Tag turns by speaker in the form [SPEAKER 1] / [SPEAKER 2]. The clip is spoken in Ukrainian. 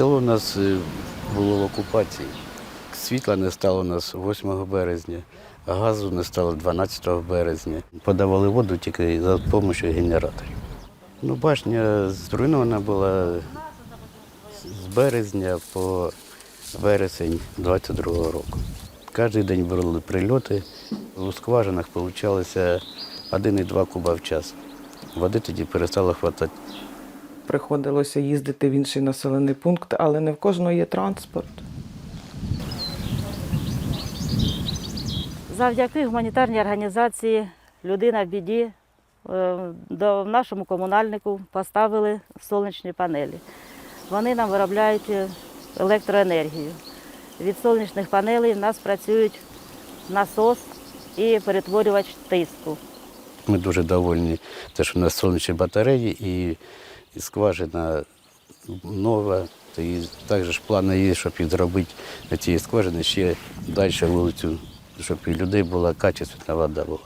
[SPEAKER 1] Село у нас е, було в окупації. Світла не стало у нас 8 березня, газу не стало 12 березня. Подавали воду тільки за допомогою генераторів. Ну, башня зруйнована була з березня по вересень 22-го року. Кожен день були прильоти. У скважинах получалося 1,2 куба в час. Води тоді перестало хватати.
[SPEAKER 2] Приходилося їздити в інший населений пункт, але не в кожного є транспорт.
[SPEAKER 3] Завдяки гуманітарній організації Людина в біді е, до нашому комунальнику поставили сонячні панелі. Вони нам виробляють е, електроенергію. Від сонячних панелей в нас працюють насос і перетворювач тиску.
[SPEAKER 1] Ми дуже довольні, те, що у нас сонячні батареї і, і скважина нова. І також плани є, щоб зробити на цій скважині ще далі вулицю, щоб і людей була качественна вода була.